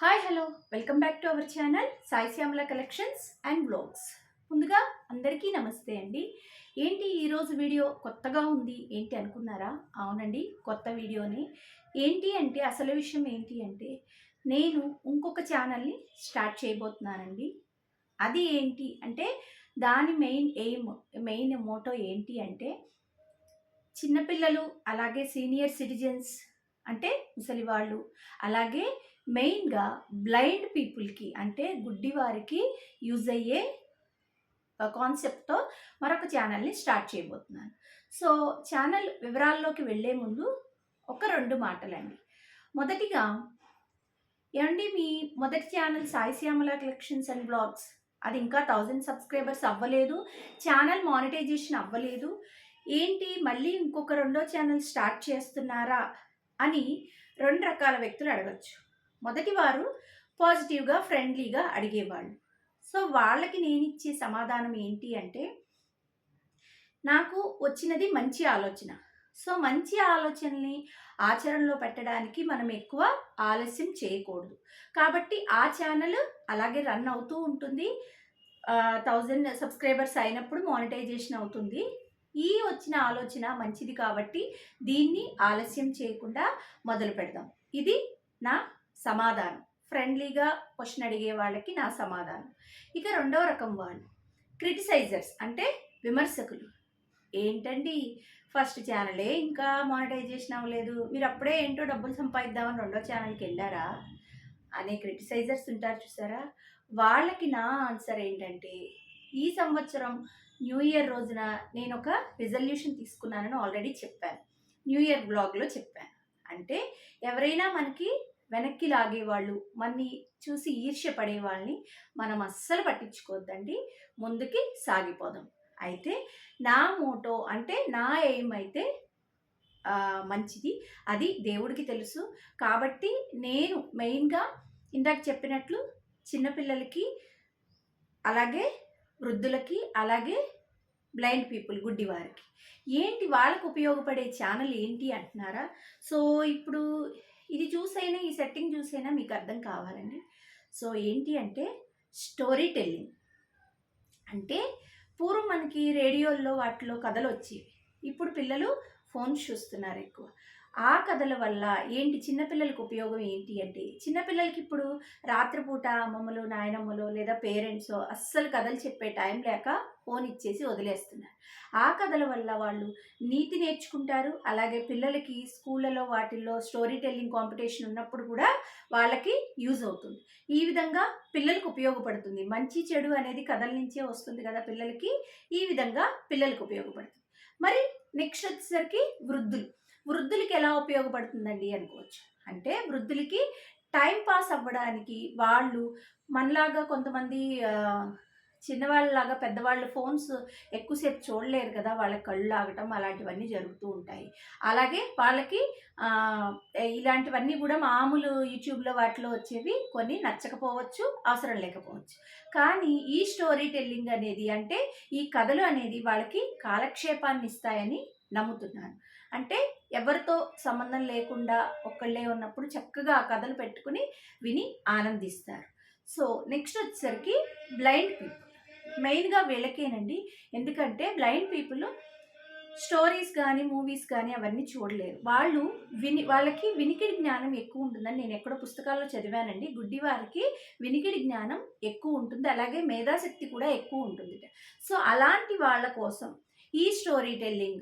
Hi hello welcome back to our channel Sai Shyamala collections and blogs ముందుగా అందరికీ నమస్తే అండి. ఏంటి ఈరోజు వీడియో కొత్తగా ఉంది? ఏంటి అనుకున్నారా? అవునండి కొత్త వీడియోని. ఏంటి అంటే అసలు విషయం ఏంటి అంటే నేను ఇంకొక ఛానల్ని స్టార్ట్ చేయబోతున్నానండి. అది ఏంటి అంటే దాని మెయిన్ ఎయిమ్ మెయిన్ మోటో ఏంటి అంటే చిన్నపిల్లలు అలాగే సీనియర్ సిటిజన్స్ అంటే ముసలి వాళ్ళు అలాగే మెయిన్గా బ్లైండ్ పీపుల్కి అంటే గుడ్డి వారికి యూజ్ అయ్యే కాన్సెప్ట్తో మరొక ఛానల్ని స్టార్ట్ చేయబోతున్నాను. సో ఛానల్ వివరాల్లోకి వెళ్ళే ముందు ఒక రెండు మాటలండి. మొదటిగా ఏమండి మీ మొదటి channel Sai Shyamala collections and blogs? అది ఇంకా థౌజండ్ సబ్స్క్రైబర్స్ అవ్వలేదు ఛానల్ మానిటైజేషన్ అవ్వలేదు. ఏంటి మళ్ళీ ఇంకొక రెండో ఛానల్ స్టార్ట్ చేస్తున్నారా అని రెండు రకాల వ్యక్తులు అడగచ్చు. మొదటి వారు పాజిటివ్గా ఫ్రెండ్లీగా అడిగేవాళ్ళు. సో వాళ్ళకి నేను ఇచ్చే సమాధానం ఏంటి అంటే నాకు వచ్చినది మంచి ఆలోచన. సో మంచి ఆలోచనని ఆచరణలో పెట్టడానికి మనం ఎక్కువ ఆలస్యం చేయకూడదు. కాబట్టి ఆ ఛానల్ అలాగే రన్ అవుతూ ఉంటుంది. థౌజండ్ సబ్స్క్రైబర్స్ అయినప్పుడు మానిటైజేషన్ అవుతుంది. ఈ వచ్చిన ఆలోచన మంచిది కాబట్టి దీన్ని ఆలస్యం చేయకుండా మొదలు పెడదాం ఇది నా సమాధానం. ఫ్రెండ్లీగా క్వశ్చన్ అడిగే వాళ్ళకి నా సమాధానం. ఇక రెండవ రకం వాళ్ళు. క్రిటిసైజర్స్ అంటే విమర్శకులు. ఏంటండి? ఫస్ట్ ఛానలే ఇంకా మానిటైజేషన్ అవ్వలేదు. మీరు అప్పుడే ఏంటో డబ్బులు సంపాదిద్దామని రెండో ఛానల్కి వెళ్ళారా? అనే క్రిటిసైజర్స్ ఉంటారు చూసారా? వాళ్ళకి నా ఆన్సర్ ఏంటంటే ఈ సంవత్సరం న్యూ ఇయర్ రోజున నేను ఒక రిజల్యూషన్ తీసుకున్నానని ఆల్రెడీ చెప్పాను. న్యూ ఇయర్ బ్లాగ్లో చెప్పాను. అంటే ఎవరైనా మనకి వెనక్కి లాగేవాళ్ళు మన్ని చూసి ఈర్ష్య పడే వాళ్ళని మనం అస్సలు పట్టించుకోవద్దండి. ముందుకి సాగిపోదాం. అయితే నా మోటో అంటే నా ఎయిమ్ అయితే మంచిది. అది దేవుడికి తెలుసు. కాబట్టి నేను మెయిన్గా ఇందాక చెప్పినట్లు చిన్నపిల్లలకి అలాగే వృద్ధులకి అలాగే బ్లైండ్ పీపుల్ గుడ్డి వారికి ఏంటి వాళ్ళకు ఉపయోగపడే ఛానల్ ఏంటి అంటున్నారా? సో ఇప్పుడు ఇది చూసైనా ఈ సెట్టింగ్ చూసైనా మీకు అర్థం కావాలండి. సో ఏంటి అంటే స్టోరీ టెల్లింగ్ అంటే పూర్వం మనకి రేడియోల్లో వాటిలో కథలు వచ్చేవి ఇప్పుడు పిల్లలు ఫోన్స్ చూస్తున్నారు ఎక్కువ. ఆ కథల వల్ల ఏంటి చిన్నపిల్లలకు ఉపయోగం ఏంటి అంటే చిన్నపిల్లలకి ఇప్పుడు రాత్రిపూట అమ్మమ్మలు నాయనమ్మలు లేదా పేరెంట్స్ అస్సలు కథలు చెప్పే టైం లేక ఫోన్ ఇచ్చేసి వదిలేస్తున్నారు. ఆ కథల వల్ల వాళ్ళు నీతి నేర్చుకుంటారు. అలాగే పిల్లలకి స్కూళ్ళలో వాటిల్లో స్టోరీ టెల్లింగ్ కాంపిటీషన్ ఉన్నప్పుడు కూడా వాళ్ళకి యూజ్ అవుతుంది. ఈ విధంగా పిల్లలకు ఉపయోగపడుతుంది. మంచి చెడు అనేది కథల నుంచే వస్తుంది కదా పిల్లలకి. ఈ విధంగా పిల్లలకు ఉపయోగపడుతుంది. మరి నెక్స్ట్ వచ్చేసరికి వృద్ధులు. వృద్ధులకి ఎలా ఉపయోగపడుతుందండి అనుకోవచ్చు. అంటే వృద్ధులకి టైం పాస్ అవ్వడానికి వాళ్ళు మనలాగా కొంతమంది చిన్నవాళ్ళలాగా పెద్దవాళ్ళు ఫోన్స్ ఎక్కువసేపు చూడలేరు కదా వాళ్ళ కళ్ళు ఆగటం అలాంటివన్నీ జరుగుతూ ఉంటాయి. అలాగే వాళ్ళకి ఇలాంటివన్నీ కూడా మామూలు యూట్యూబ్లో వాటిలో వచ్చేవి కొన్ని నచ్చకపోవచ్చు అవసరం లేకపోవచ్చు. కానీ ఈ స్టోరీ టెల్లింగ్ అనేది అంటే ఈ కథలు అనేది వాళ్ళకి కాలక్షేపాన్ని ఇస్తాయని నమ్ముతున్నాను. అంటే ఎవరితో సంబంధం లేకుండా ఒక్కళ్ళే ఉన్నప్పుడు చక్కగా ఆ కథలు పెట్టుకుని విని ఆనందిస్తారు. సో నెక్స్ట్ వచ్చేసరికి బ్లైండ్ పీపుల్. మెయిన్గా వీళ్ళకేనండి ఎందుకంటే బ్లైండ్ పీపుల్ స్టోరీస్ కానీ మూవీస్ కానీ అవన్నీ చూడలేరు. వాళ్ళు విని వాళ్ళకి వినికిడి జ్ఞానం ఎక్కువ ఉంటుందని నేను ఎక్కడో పుస్తకాల్లో చదివానండి. గుడ్డి వారికి వినికిడి జ్ఞానం ఎక్కువ ఉంటుంది. అలాగే మేధాశక్తి కూడా ఎక్కువ ఉంటుంది సో అలాంటి వాళ్ళ కోసం ఈ స్టోరీ టెల్లింగ్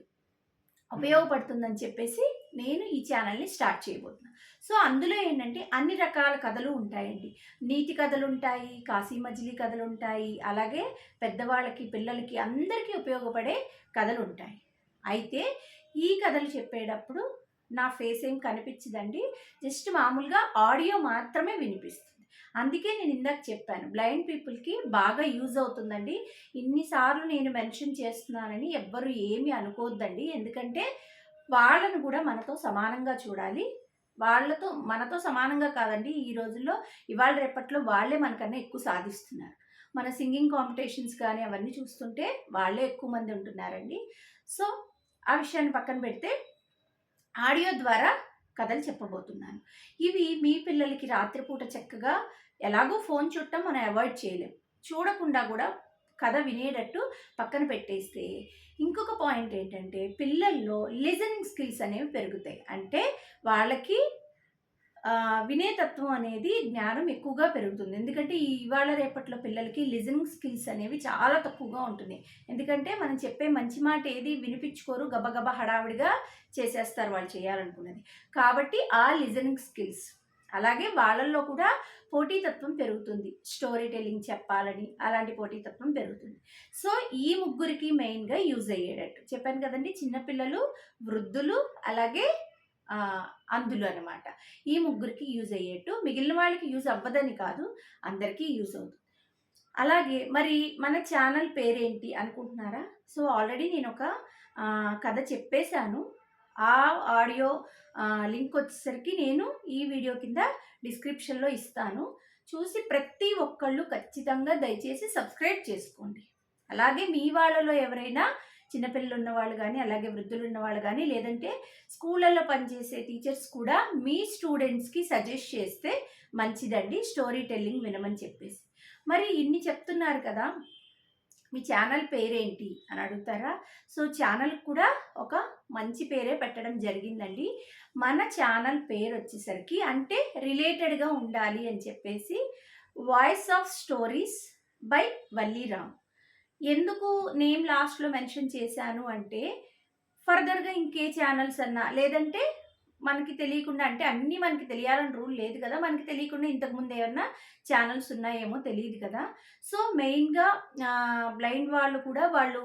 ఉపయోగపడుతుందని చెప్పేసి నేను ఈ ఛానల్ని స్టార్ట్ చేయబోతున్నాను సో అందులో ఏంటంటే అన్ని రకాల కథలు ఉంటాయండి. నీతి కథలు ఉంటాయి కాశీ మజిలీ కథలు ఉంటాయి అలాగే పెద్దవాళ్ళకి పిల్లలకి అందరికీ ఉపయోగపడే కథలు ఉంటాయి. అయితే ఈ కథలు చెప్పేటప్పుడు నా ఫేస్ ఏం కనిపించదండి? జస్ట్ మామూలుగా ఆడియో మాత్రమే వినిపిస్తుంది. అందుకే నేను ఇందాక చెప్పాను బ్లైండ్ పీపుల్కి బాగా యూజ్ అవుతుందండి. ఇన్నిసార్లు నేను మెన్షన్ చేస్తున్నానని ఎవ్వరు ఏమి అనుకోవద్దండి. ఎందుకంటే వాళ్ళను కూడా మనతో సమానంగా చూడాలి. వాళ్ళతో మనతో సమానంగా కాదండి ఈ రోజుల్లో ఇవాళ రేపట్లో వాళ్ళే మనకన్నా ఎక్కువ సాధిస్తున్నారు. మన సింగింగ్ కాంపిటీషన్స్ కానీ అవన్నీ చూస్తుంటే వాళ్ళే ఎక్కువ మంది ఉంటున్నారండి. సో ఆ విషయాన్ని పక్కన పెడితే ఆడియో ద్వారా కథలు చెప్పబోతున్నాను. ఇవి మీ పిల్లలకి రాత్రిపూట చక్కగా ఎలాగో ఫోన్ చుట్టం మనం అవాయిడ్ చేయలేం. చూడకుండా కూడా కథ వినేటట్టు పక్కన పెట్టేస్తే ఇంకొక పాయింట్ ఏంటంటే పిల్లల్లో లిజనింగ్ స్కిల్స్ అనేవి పెరుగుతాయి. అంటే వాళ్ళకి వినేతత్వం అనేది జ్ఞానం ఎక్కువగా పెరుగుతుంది. ఎందుకంటే ఈ ఇవాళ రేపట్లో పిల్లలకి లిజనింగ్ స్కిల్స్ అనేవి చాలా తక్కువగా ఉంటున్నాయి ఎందుకంటే మనం చెప్పే మంచి మాట ఏది వినిపించుకోరు గబగబ హడావిడిగా చేసేస్తారు వాళ్ళు చేయాలనుకున్నది. కాబట్టి ఆ లిజనింగ్ స్కిల్స్ అలాగే వాళ్ళల్లో కూడా పోటీతత్వం పెరుగుతుంది. స్టోరీ టెల్లింగ్ చెప్పాలని అలాంటి పోటీతత్వం పెరుగుతుంది. సో ఈ ముగ్గురికి మెయిన్గా యూజ్ అయ్యేటట్టు. చెప్పాను కదండి చిన్నపిల్లలు వృద్ధులు అలాగే అందులో అనమాట ఈ ముగ్గురికి యూజ్ అయ్యేట్టు మిగిలిన వాళ్ళకి యూజ్ అవ్వదని కాదు అందరికీ యూజ్ అవుతుంది. అలాగే మరి మన ఛానల్ పేరేంటి అనుకుంటున్నారా? సో ఆల్రెడీ నేను ఒక కథ చెప్పేశాను. ఆ ఆడియో లింక్ వచ్చేసరికి నేను ఈ వీడియో కింద డిస్క్రిప్షన్లో ఇస్తాను. చూసి ప్రతి ఒక్కళ్ళు ఖచ్చితంగా దయచేసి సబ్స్క్రైబ్ చేసుకోండి. అలాగే మీ వాళ్ళలో ఎవరైనా చిన్నపిల్లలు ఉన్న వాళ్ళు కానీ అలాగే వృద్ధులు ఉన్నవాళ్ళు కానీ లేదంటే స్కూళ్ళల్లో పనిచేసే టీచర్స్ కూడా మీ స్టూడెంట్స్కి సజెస్ట్ చేస్తే మంచిదండి స్టోరీ టెల్లింగ్ వినమని చెప్పేసి. మరి ఇన్ని చెప్తున్నారు కదా మీ ఛానల్ పేరేంటి అని అడుగుతారా? సో ఛానల్ కూడా ఒక మంచి పేరే పెట్టడం జరిగిందండి. మన ఛానల్ పేరు వచ్చేసరికి అంటే రిలేటెడ్గా ఉండాలి అని చెప్పేసి voice of stories by Valliram. ఎందుకు నేమ్ లాస్ట్లో మెన్షన్ చేశాను అంటే ఫర్దర్గా ఇంకే ఛానల్స్ అన్నా లేదంటే మనకి తెలియకుండా అంటే అన్నీ మనకి తెలియాలని రూల్ లేదు కదా మనకి తెలియకుండా ఇంతకుముందు ఏమన్నా ఛానల్స్ ఉన్నాయేమో తెలియదు కదా. సో మెయిన్గా బ్లైండ్ వాళ్ళు కూడా వాళ్ళు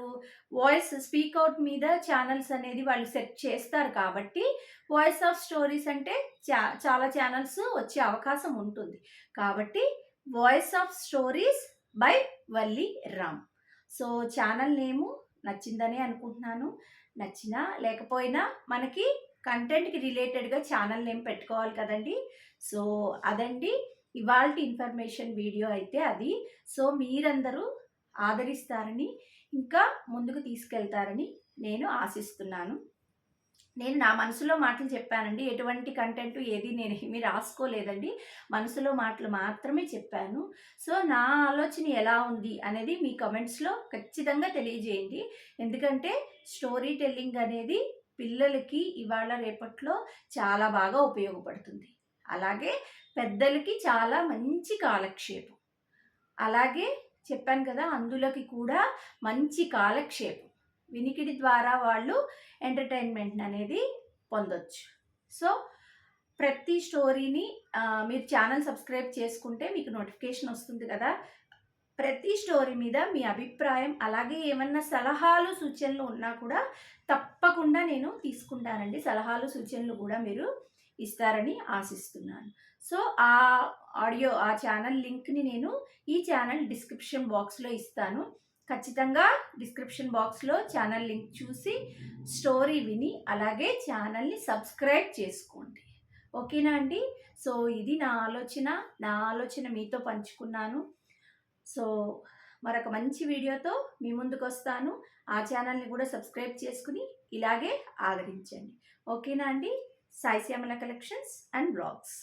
వాయిస్ స్పీక్ అవుట్ మీద ఛానల్స్ అనేది వాళ్ళు సెట్ చేస్తారు కాబట్టి వాయిస్ ఆఫ్ స్టోరీస్ అంటే చా చాలా ఛానల్స్ వచ్చే అవకాశం ఉంటుంది. కాబట్టి voice of stories by Valli Ram so channel name నచ్చిందనే అనుకుంటున్నాను. నచ్చినా లేకపోయినా మనకి కంటెంట్కి రిలేటెడ్గా ఛానల్ నేమ్ పెట్టుకోవాలి కదండి. సో అదండి ఇవాళ ఇన్ఫర్మేషన్ వీడియో అయితే అది. సో మీరందరూ ఆదరిస్తారని ఇంకా ముందుకు తీసుకెళ్తారని నేను ఆశిస్తున్నాను. నేను నా మనసులో మాటలు చెప్పానండి. ఎటువంటి కంటెంట్ ఏది నేను ఏమీ రాసుకోలేదండి. మనసులో మాటలు మాత్రమే చెప్పాను. సో నా ఆలోచన ఎలా ఉంది అనేది మీ కమెంట్స్లో ఖచ్చితంగా తెలియజేయండి. ఎందుకంటే స్టోరీ టెల్లింగ్ అనేది పిల్లలకి ఇవాళ రేపట్లో చాలా బాగా ఉపయోగపడుతుంది. అలాగే పెద్దలకి చాలా మంచి కాలక్షేపం. అలాగే చెప్పాను కదా అందులోకి కూడా మంచి కాలక్షేపం. వినికిడి ద్వారా వాళ్ళు ఎంటర్టైన్మెంట్ అనేది పొందొచ్చు. సో ప్రతి స్టోరీని మీరు ఛానల్ సబ్స్క్రైబ్ చేసుకుంటే మీకు నోటిఫికేషన్ వస్తుంది కదా. ప్రతి స్టోరీ మీద మీ అభిప్రాయం అలాగే ఏమన్నా సలహాలు సూచనలు ఉన్నా కూడా తప్పకుండా నేను తీసుకుంటానండి. సలహాలు సూచనలు కూడా మీరు ఇస్తారని ఆశిస్తున్నాను. సో ఆ ఆడియో ఆ ఛానల్ లింక్ని నేను ఈ ఛానల్ డిస్క్రిప్షన్ బాక్స్లో ఇస్తాను. ఖచ్చితంగా డిస్క్రిప్షన్ బాక్స్లో ఛానల్ లింక్ చూసి స్టోరీ విని అలాగే ఛానల్ని సబ్స్క్రైబ్ చేసుకోండి. ఓకేనా అండి? సో ఇది నా ఆలోచన. నా ఆలోచన మీతో పంచుకున్నాను. సో మరొక మంచి వీడియోతో మీ ముందుకు వస్తాను. ఆ ఛానల్ని కూడా సబ్స్క్రైబ్ చేసుకుని ఇలాగే ఆదరించండి. ఓకేనా అండి? Saishyamala collections and blogs